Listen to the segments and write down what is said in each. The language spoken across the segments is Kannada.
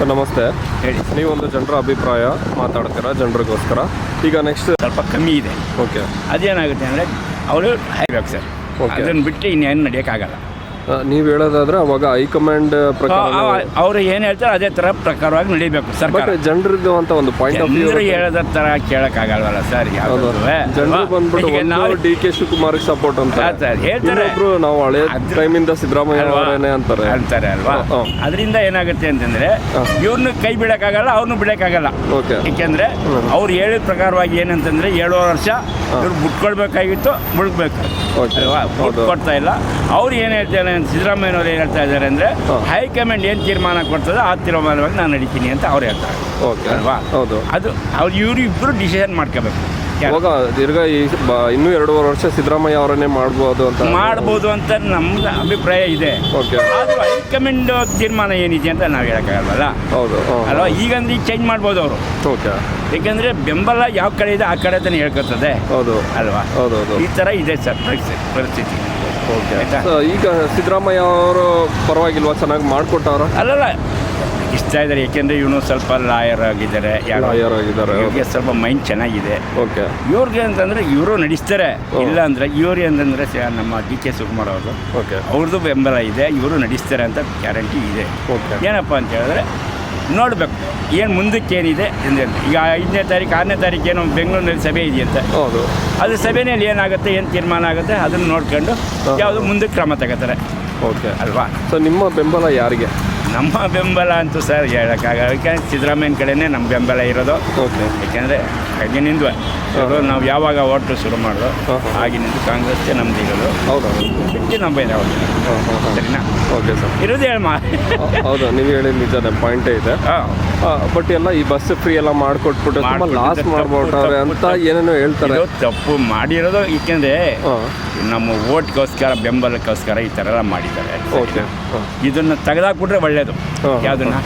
ಸರ್ ನಮಸ್ತೆ. ಹೇಳಿ. ನೀವೊಂದು ಜನರ ಅಭಿಪ್ರಾಯ ಮಾತಾಡ್ತೀರಾ ಜನರಿಗೋಸ್ಕರ? ಈಗ ನೆಕ್ಸ್ಟ್ ಸ್ವಲ್ಪ ಕಮ್ಮಿ ಇದೆ. ಓಕೆ ಅದೇನಾಗುತ್ತೆ ಅಂದರೆ ಅವರು ಹಾಯ್ಬೇಕು ಸರ್. ಓಕೆ ಅದನ್ನು ಬಿಟ್ಟು ಇನ್ನೇನು ನಡೆಯೋಕ್ಕಾಗಲ್ಲ. ನೀವು ಹೇಳೋದಾದ್ರೆ ಅವಾಗ ಹೈಕಮಾಂಡ್ ಪ್ರಕಾರ ಅವರು ಏನು ಹೇಳ್ತಾರೆ ಅದೇ ಥರ ಪ್ರಕಾರವಾಗಿ ನಡಿಬೇಕು ಸರ್ ಬಟ್ ಜನರದ್ದು ಅಂತ ಒಂದು ಪಾಯಿಂಟ್ ಆಫ್ ವ್ಯೂ ಹೇಳೋದ ಥರ ಕೇಳೋಕ್ಕಾಗಲ್ವಲ್ಲ ಸರ್ ಜನರು ಬಂದ್ಬಿಟ್ಟು ನಾವು ಡಿ ಕೆ ಶಿವಕುಮಾರ್ ಸಪೋರ್ಟ್ ಅಂತ ಸರ್ ಹೇಳ್ತಾರೆ. ನಾವು ಹಳೆ ಟೈಮಿಂದ ಸಿದ್ದರಾಮಯ್ಯ? ಅವರೇನೆ ಅಂತಾರೆ. ಅಂತಾರೆ ಅಲ್ವಾ. ಅದರಿಂದ ಏನಾಗುತ್ತೆ ಅಂತಂದ್ರೆ. ಇವ್ರನ್ನ ಕೈ ಬಿಡೋಕ್ಕಾಗಲ್ಲ ಅವ್ರನ್ನ ಬಿಡೋಕ್ಕಾಗಲ್ಲ. ಓಕೆ ಏಕೆಂದ್ರೆ ಅವ್ರು ಹೇಳಿದ ಪ್ರಕಾರವಾಗಿ ಏನಂತಂದ್ರೆ ಏಳುವರೆ ವರ್ಷ ಇವ್ರು ಬಿಟ್ಕೊಳ್ಬೇಕಾಗಿತ್ತು ಮುಳುಗ್ಬೇಕು. ಅಲ್ವಾ. ಕೊಡ್ತಾ ಇಲ್ಲ. ಅವ್ರು ಏನು ಹೇಳ್ತಾರೆ ಸಿದ್ದರಾಮಯ್ಯನವ್ರು ಏನು ಹೇಳ್ತಾ ಇದ್ದಾರೆ ಅಂದರೆ ಹ. ಹೈಕಮಾಂಡ್ ಏನು ತೀರ್ಮಾನ ಕೊಡ್ತದೆ ಆ ತೀರ್ಮಾನವಾಗಿ ನಾನು ನಡೀತೀನಿ ಅಂತ ಅವ್ರು ಹೇಳ್ತಾರೆ. ಓಕೆ. ಅಲ್ವಾ? ಹೌದು. ಅದು ಅವ್ರು ಇವರು ಇಬ್ಬರು ಡಿಸಿಷನ್ ಮಾಡ್ಕೋಬೇಕು. ಇವಾಗ ದೀರ್ಘ ಈ ಬ- ಇನ್ನೂ ಎರಡೂವರೆ ವರ್ಷ ಸಿದ್ದರಾಮಯ್ಯ ಅವರನ್ನೇ ಮಾಡ್ಬೋದು ಅಂತ ಮಾಡ್ಬೋದು ಅಂತ ನಮ್ಮ ಅಭಿಪ್ರಾಯ ಇದೆ. ಓಕೆ. ಆದ್ರೂ ಹೈಕಮಾಂಡ್ ತೀರ್ಮಾನ ಏನಿದೆ ಅಂತ ನಾವು ಹೇಳೋಕ್ಕಾಗಲ್ವಲ್ಲ? ಹೌದು ಅಲ್ವಾ? ಈಗಂದ್ರೆ ಈಗ ಚೇಂಜ್ ಮಾಡ್ಬೋದು ಅವರು. ಓಕೆ. ಏಕೆಂದರೆ ಬೆಂಬಲ ಯಾವ ಕಡೆ ಇದೆ ಆ ಕಡೆ ತಾನೇ ಹೇಳ್ಕೊತದೆ. ಹೌದು. ಅಲ್ವಾ? ಹೌದು ಹೌದು. ಈ ಥರ ಇದೆ ಸರ್ ಪರಿಸ್ಥಿತಿ ಪರಿಸ್ಥಿತಿ. ಓಕೆ. ಸೊ ಈಗ ಸಿದ್ದರಾಮಯ್ಯ ಅವರು ಪರವಾಗಿಲ್ವಾ? ಚೆನ್ನಾಗಿ ಮಾಡಿಕೊಟ್ಟವ್ರ? ಅಲ್ಲಲ್ಲ ಇಷ್ಟ ಇದ್ದಾರೆ. ಏಕೆಂದರೆ ಇವನು ಸ್ವಲ್ಪ ಲಾಯರ್ ಆಗಿದ್ದಾರೆ. ಯಾರು? ಲಾಯರ್ ಆಗಿದ್ದಾರೆ ಇವ್ರಿಗೆ ಸ್ವಲ್ಪ ಮೈಂಡ್ ಚೆನ್ನಾಗಿದೆ. ಓಕೆ. ಇವ್ರಿಗೆ ಅಂತಂದರೆ ಇವರು ನಡೆಸ್ತಾರೆ. ಇಲ್ಲ ಅಂದ್ರೆ ಇವ್ರಿಗೆ ಅಂತಂದರೆ ನಮ್ಮ ಡಿ ಕೆ ಸುಕುಮಾರ್ ಅವರು ಓಕೆ. ಅವ್ರದ್ದು ಬೆಂಬಲ ಇದೆ. ಇವರು ನಡೆಸ್ತಾರೆ ಅಂತ ಗ್ಯಾರಂಟಿ ಇದೆ. ಓಕೆ. ಏನಪ್ಪ ಅಂತ ಹೇಳಿದ್ರೆ ನೋಡಬೇಕು. ಏನು ಮುಂದಕ್ಕೆ ಏನಿದೆ ಹೇಳಿ. ಈಗ ಐದನೇ ತಾರೀಕು ಆರನೇ ತಾರೀಕು ಏನೋ ಬೆಂಗಳೂರಿನಲ್ಲಿ ಸಭೆ ಇದೆಯಂತೆ ಹೌದು. ಅದು ಸಭೆಯಲ್ಲಿ ಏನಾಗುತ್ತೆ ಏನು ತೀರ್ಮಾನ ಆಗುತ್ತೆ ಅದನ್ನು ನೋಡ್ಕೊಂಡು. ಯಾವುದು ಮುಂದಕ್ಕೆ ಕ್ರಮ ತಗೋತಾರೆ. ಓಕೆ. ಅಲ್ವಾ? ಸೊ ನಿಮ್ಮ ಬೆಂಬಲ ಯಾರಿಗೆ? ನಮ್ಮ ಬೆಂಬಲ ಅಂತೂ ಸರ್ ಹೇಳೋಕ್ಕಾಗಲ್ಲ. ಯಾಕಂದ್ರೆ ಸಿದ್ದರಾಮಯ್ಯನ ಕಡೆನೇ ನಮ್ಮ ಬೆಂಬಲ ಇರೋದು. ಓಕೆ ಯಾಕೆಂದರೆ ಆಗಿನಿಂದ ನಾವು ಯಾವಾಗ ಓಟು ಶುರು ಮಾಡೋದು. ಆಗಿನಿಂದ ಕಾಂಗ್ರೆಸ್ಗೆ ನಮ್ದು ಇರೋದು. ಹೌದು ಬಿಟ್ಟು ನಮ್ಮ ಬೇರೆ ಹಾಂ ಸರಿನಾ? ಓಕೆ ಸರ್ ಇರೋದು ಹೇಳಮ್ಮ ಹೌದು ನೀವು ಹೇಳಿದ ನಿಜ ಪಾಯಿಂಟೇ ಇದೆ. ಹಾಂ. ಬಟ್ ಎಲ್ಲ ಈ ಬಸ್ ಫ್ರೀ ಎಲ್ಲ ಮಾಡ್ಕೊಟ್ಬಿಟ್ಟು ತುಂಬ ಲಾಸ್ ಮಾಡ್ಬಿಟ್ಟಾರೆ ಅಂತ. ಏನೇನೋ ಹೇಳ್ತಾರೆ. ತಪ್ಪು ಮಾಡಿರೋದು ಏಕೆಂದರೆ ನಮ್ಮ ಓಟ್ಗೋಸ್ಕರ ಬೆಂಬಲಕ್ಕೋಸ್ಕರ ಈ ಥರ ಎಲ್ಲ ಮಾಡಿದ್ದಾರೆ. ಓಕೆ ಇದನ್ನು ತೆಗೆದಾಕ್ಬಿಟ್ರೆ ಒಳ್ಳೇದು. ಯಾವುದನ್ನ?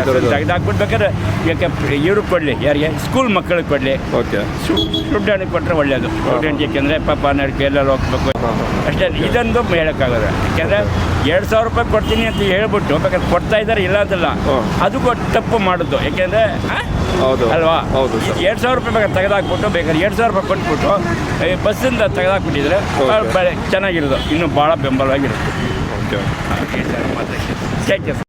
ಇದ್ರದ್ದು. ತೆಗೆದಾಕ್ಬಿಡ್ಬೇಕಾದ್ರೆ ಯಾಕೆ ಇವ್ರಿಗೆ ಕೊಡಲಿ ಯಾರಿಗೆ ಸ್ಕೂಲ್ ಮಕ್ಕಳಿಗೆ ಕೊಡಲಿ. ಓಕೆ. ಸ್ಟೂಡೆಂಟಿಗೆ ಕೊಟ್ಟರೆ ಒಳ್ಳೆಯದು ಸ್ಟೂಡೆಂಟ್ ಯಾಕೆಂದರೆ ಪಾಪ ನಡ್ಕೆ ಎಲ್ಲೆಲ್ಲ ಹೋಗ್ಬೇಕು. ಅಷ್ಟೇ ಇದೊಂದು ಹೇಳೋಕ್ಕಾಗಲ್ಲ ಯಾಕೆಂದರೆ ಎರಡು ಸಾವಿರ ರೂಪಾಯಿ ಕೊಡ್ತೀನಿ ಅಂತ ಹೇಳ್ಬಿಟ್ಟು ಬೇಕಾದ್ರೆ ಕೊಡ್ತಾ ಇದ್ದಾರೆ ಇಲ್ಲ ಅಂತಲ್ಲ. ಅದು ತಪ್ಪು ಮಾಡೋದು. ಯಾಕೆಂದರೆ ಹೌದು. ಅಲ್ವಾ? ಹೌದು ಎರಡು ಸಾವಿರ ರೂಪಾಯಿ ಬೇಕಾದ್ರೆ ತೆಗೆದಾಕ್ಬಿಟ್ಟು ಬೇಕಾದ್ರೆ ಎರಡು ಸಾವಿರ ರೂಪಾಯಿ ಕೊಟ್ಬಿಟ್ಟು ಬಸ್ಸಿಂದ ತೆಗೆದಾಕ್ಬಿಟ್ಟಿದ್ರೆ ಚೆನ್ನಾಗಿರೋದು. ಇನ್ನೂ ಭಾಳ ಬೆಂಬಲವಾಗಿರುತ್ತೆ. ಓಕೆ ಸರ್ ಮತ್ತೆ ಥ್ಯಾಂಕ್ ಯು